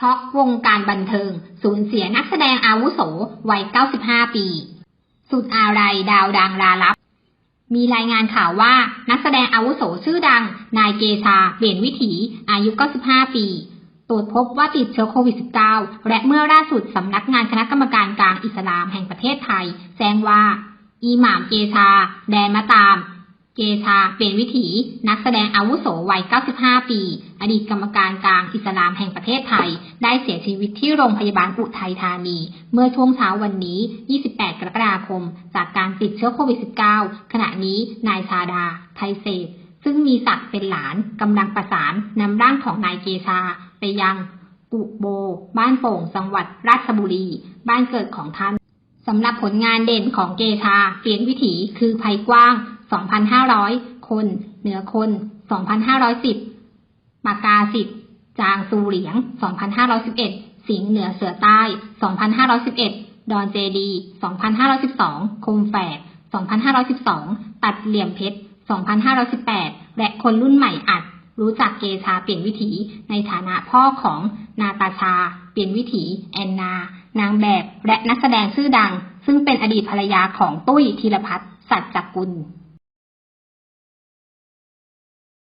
ช็อกวงการบันเทิง สูญเสียนักแสดงอาวุโส วัย 95 ปี สุดอาลัยดาวดังลาลับ มีรายงานข่าวว่านักแสดงอาวุโสชื่อดัง นายเกชา เปลี่ยนวิถี อายุ 95 ปี ตรวจพบว่าติดเชื้อโควิด -19 และเมื่อล่าสุดสำนักงานคณะกรรมการกลางอิสลามแห่งประเทศไทย แจ้งว่า อีหม่ามเกชา แดนมะตาม เกชา เปลี่ยนวิถี นักแสดงอาวุโสวัย 95 ปี อดีตกรรมการกลางอิสลามแห่งประเทศไทย ได้เสียชีวิตที่โรงพยาบาลอุทัยธานี เมื่อช่วงเช้าวันนี้ 28 กรกฎาคม จากการติดเชื้อโควิด -19 ขณะนี้นายชาดา ไทยเศษ ซึ่งมีศักดิ์เป็นหลาน กำลังประสานนำร่างของนายเกชา ไปยังกุโบ บ้านโป่ง จังหวัดราชบุรี บ้านเกิดของท่านสำหรับผลงานเด่นของเกชา เปลี่ยนวิถีคือภัยกว้าง 2,500 คน เหนือคน 2,510 ปากกาสิทธิ์จางซูเหลียง 2,511 สิงห์เหนือเสือใต้ 2,511 ดอนเจดี 2,512 คมแฝก 2,512 ตัดเหลี่ยมเพชร 2,518 และคนรุ่นใหม่อัด รู้จักเกชาเปลี่ยนวิถี ในฐานะพ่อของนาตาชา เปลี่ยนวิถี แอนนา นางแบบและนักแสดงชื่อดัง ซึ่งเป็นอดีตภรรยาของตุ้ยธีรพัฒน์สัจจกุล